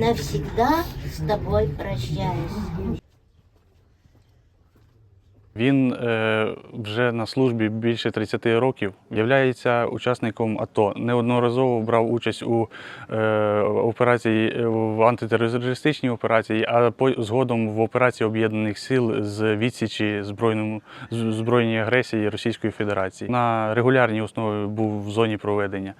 навсегда с тобой прощаюсь. Він е, вже на службі більше 30 років, являється учасником АТО. Неодноразово брав участь у е, операції е, в антитерористичній операції, а по, згодом в операції Об'єднаних сил з відсічі збройному з- збройній агресії Російської Федерації. На регулярній основі був в зоні проведення.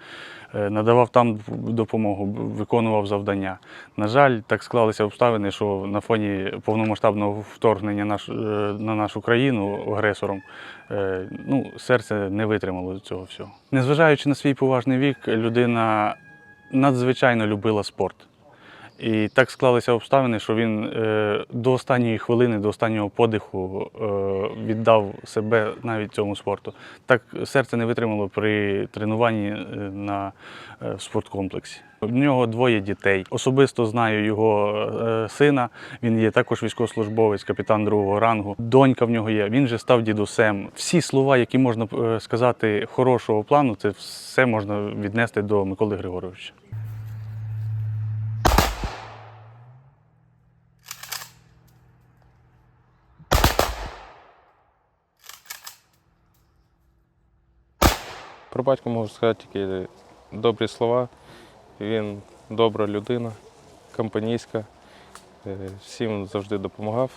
Е, Надавав там допомогу, виконував завдання. На жаль, так склалися обставини, що на фоні повномасштабного вторгнення е, на нашу країну агресором, е, ну, серце не витримало цього всього. Незважаючи на свій поважний вік, людина надзвичайно любила спорт. І так склалися обставини, що він е, до останньої хвилини, до останнього подиху е, віддав себе навіть цьому спорту. Так серце не витримало при тренуванні е, на е, спорткомплексі. У нього двоє дітей. Особисто знаю його е, сина. Він є також військовослужбовець, капітан другого рангу. Донька в нього є. Він же став дідусем. Всі слова, які можна е, сказати хорошого плану, це все можна віднести до Миколи Григоровича. Про батька можу сказати тільки добрі слова. Він добра людина, компанійська, е, всім завжди допомагав,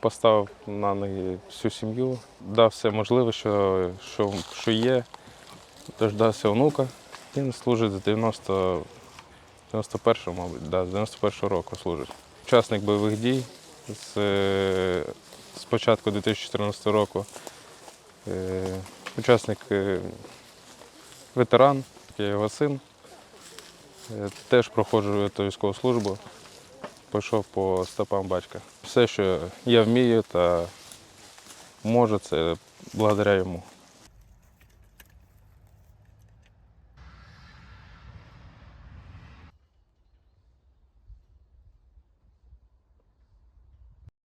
поставив на ноги всю сім'ю, дав все можливе, що, що, що є, дождався онука. Він служить з 90, 91-го, мабуть, да, з 91-го року служить. Учасник бойових дій з, е, з початку 2014 року. Е, Учасник ветеран, я його син. Е, Теж проходжу ту військову службу. Пішов по стопам батька. Все, що я вмію та можу, це благодаря йому.